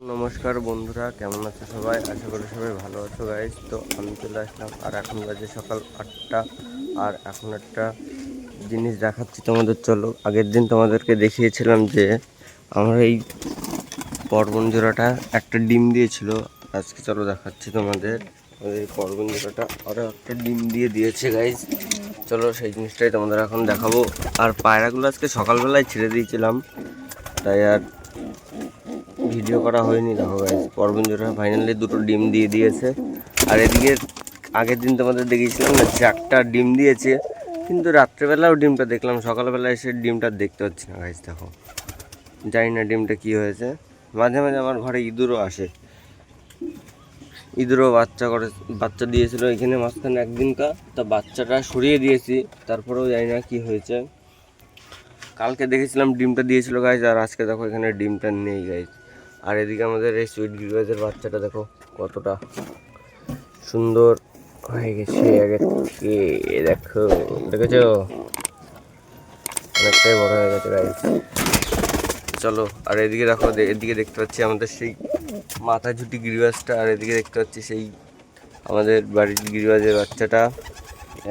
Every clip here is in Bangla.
নমস্কার বন্ধুরা, কেমন আছো সবাই? আশা করি সবাই ভালো আছো গাইজ তো আমি চলে আসলাম, আর এখন বাজে সকাল আটটা, আর এখন একটা জিনিস দেখাচ্ছি তোমাদের, চলো। আগের দিন তোমাদেরকে দেখিয়েছিলাম যে, আমার এই পর্বন জোড়াটা একটা ডিম দিয়েছিল। আজকে চলো দেখাচ্ছি তোমাদের এই পর্বন জোড়াটা আরও একটা ডিম দিয়ে দিয়েছে গাইজ চলো সেই জিনিসটাই তোমাদের এখন দেখাবো। আর পায়রাগুলো আজকে সকালবেলায় ছেড়ে দিয়েছিলাম। তাই আর ভিডিও করা হয়নি। দেখো গাইজ পরবঞ্জরা ফাইনালি দুটো ডিম দিয়ে দিয়েছে। আর এদিকে আগের দিন তোমাদের দেখিয়েছিলাম না, চারটা ডিম দিয়েছে। কিন্তু রাত্রেবেলাও ডিমটা দেখলাম সকালবেলা এসে ডিমটা দেখতে পাচ্ছি না গাইজ দেখো। জানি না ডিমটা কি হয়েছে। মাঝে মাঝে আমার ঘরে ইঁদুরও আসে। ইঁদুরও বাচ্চা করে, বাচ্চা দিয়েছিল এখানে মাঝখানে একদিনকা। তা বাচ্চাটা সরিয়ে দিয়েছি, তারপরেও জানি না কি হয়েছে। কালকে দেখেছিলাম ডিমটা দিয়েছিল গাইজ আর আজকে দেখো এখানে ডিমটা নেই গাইজ আর এদিকে আমাদের এই সুইট গিলবাজের বাচ্চাটা দেখো কতটা সুন্দর হয়ে গেছে আগে থেকে দেখো, দেখেছ? অনেকটাই বড় হয়ে গেছে গাইজ চলো, আর এদিকে দেখো, এদিকে দেখতে পাচ্ছি আমাদের সেই মাথা ঝুটি গিরিবাজটা আর এদিকে দেখতে পাচ্ছি সেই আমাদের বাড়ির গিরিবাজের বাচ্চাটা।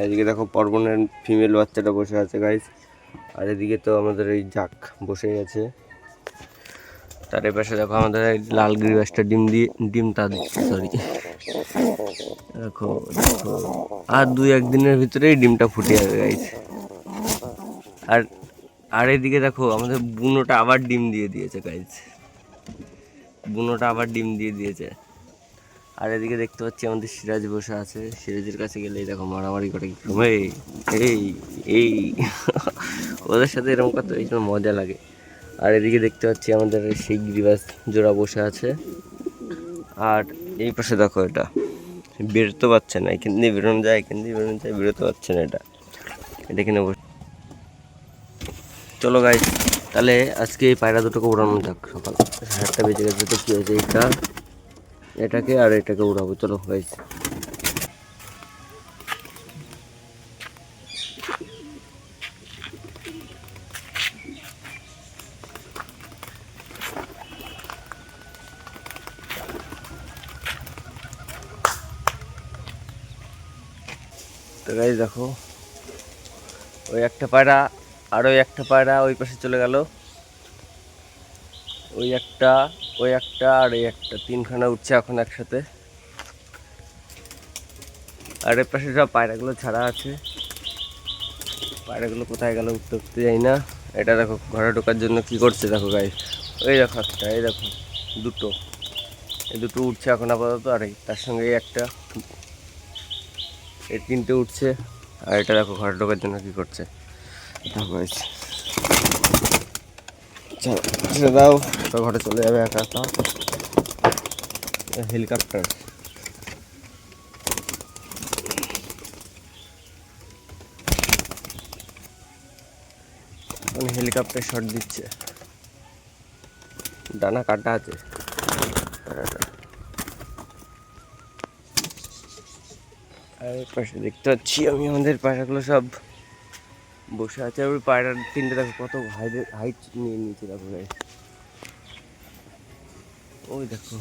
এদিকে দেখো পর্বনের ফিমেল বাচ্চাটা বসে আছে গাইজ আর এদিকে তো আমাদের এই জাক বসে আছে। তার পাশে দেখো আমাদের লাল গিরিবাসটা ডিম দিয়ে ডিমটা সরি দেখো দেখো। আর দুই একদিনের ভিতরেই ডিমটা ফুটে যাবে গাইজ আর আর এদিকে দেখো আমাদের বুনোটা আবার ডিম দিয়ে দিয়েছে গাইজ বুনোটা আবার ডিম দিয়ে দিয়েছে। আর এদিকে দেখতে পাচ্ছি আমাদের সিরাজ বসে আছে। সিরাজের কাছে গেলেই দেখো মারামারি করে কি এই এই ওদের সাথে এরকম কত এই জন্য মজা লাগে। আর এদিকে দেখতে পাচ্ছি আমাদের সেই গিরিবাস জোড়া বসে আছে। আর এই পাশে দেখো এটা। বেরোতে পারছে না এখান দিয়ে বেরোনো যায় এখান দিয়ে বেরোনো যায় বেরোতে পারছে না এটা। এটা এখানে বসে চলো গাই তাহলে আজকে এই পায়রা দুটোকে উড়ানো যাক সকাল। সাতটা বেজে গেছে তো কী হয়েছে এটা এটাকে আর এটাকে উড়াবো, চলো, হয়েছে। তো গাইজ দেখো, ওই একটা পায়রা আর ওই একটা পায়রা ওই পাশে চলে গেল। ওই একটা ওই একটা আর ওই একটা, তিনখানা উঠছে এখন একসাথে। আর এর পাশে সব পায়রাগুলো ছাড়া আছে। পায়রাগুলো কোথায় গেল উঠতে উঠতে যাই না। এটা দেখো, ঘরে ঢোকার জন্য কি করছে দেখো গাই ওই দেখো একটা, এই দেখো, দুটো। এই দুটো উঠছে এখন আপাতত, আর এই তার সঙ্গে একটা। এই তিনটে উঠছে। আর এটা দেখো, ঘরে ঢোকার জন্য কি করছে। দাও। তো ঘরে চলে যাবে একা একা। হেলিকপ্টার। হেলিকপ্টার শট দিচ্ছে। ডানা কাটা আছে। পাশে দেখতে পাচ্ছি আমি আমাদের পাশাগুলো সব। বসে আছে ওই পায়রার তিনটে দেখো কত হাইট হাইট নিয়ে নিচ্ছে দেখো। ওই দেখো